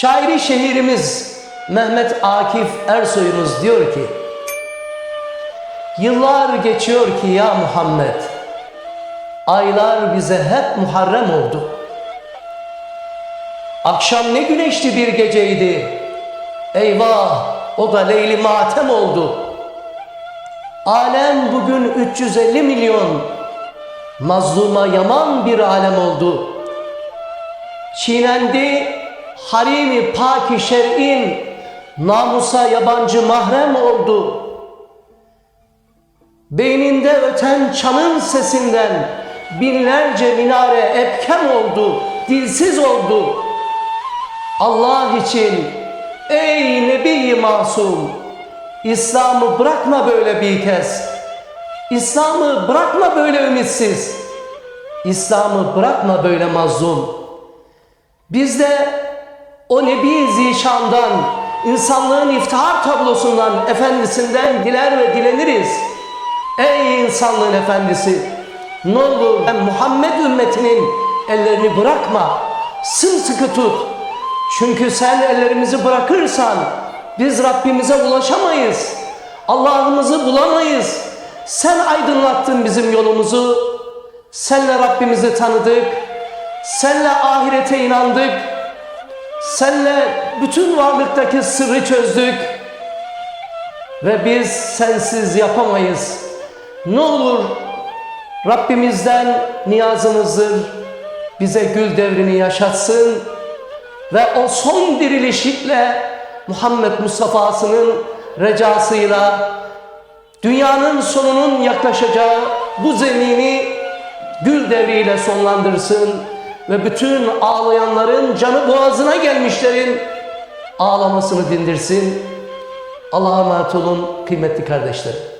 Şairi şehirimiz Mehmet Akif Ersoy'umuz diyor ki Yıllar geçiyor ki ya Muhammed Aylar bize hep Muharrem oldu. Akşam ne güneşli bir geceydi Eyvah o da Leyli Matem oldu. Alem bugün 350 milyon Mazluma yaman bir alem oldu. Çiğnendi harimi paki şer'in Namusa yabancı mahrem oldu. Beyninde öten çanın sesinden Binlerce minare epkem oldu Dilsiz oldu. Allah için ey Nebi masum İslam'ı bırakma böyle bir kez. İslam'ı bırakma böyle ümitsiz. İslam'ı bırakma böyle mazlum. Biz de o Nebi Zişan'dan, insanlığın iftihar tablosundan, efendisinden diler ve dileniriz. Ey insanlığın efendisi! Ne olur ben Muhammed ümmetinin ellerini bırakma, sımsıkı tut. Çünkü sen ellerimizi bırakırsan biz Rabbimize ulaşamayız. Allah'ımızı bulamayız. Sen aydınlattın bizim yolumuzu. Senle Rabbimizi tanıdık. Senle ahirete inandık. Senle bütün varlıktaki sırrı çözdük. Ve biz sensiz yapamayız. Ne olur Rabbimizden niyazımızdır. Bize gül devrini yaşatsın. Ve o son dirilişiyle Muhammed Mustafa'sının recasıyla dünyanın sonunun yaklaşacağı bu zemini gül devriyle sonlandırsın ve bütün ağlayanların canı boğazına gelmişlerin ağlamasını dindirsin. Allah'a emanet olun kıymetli kardeşlerim.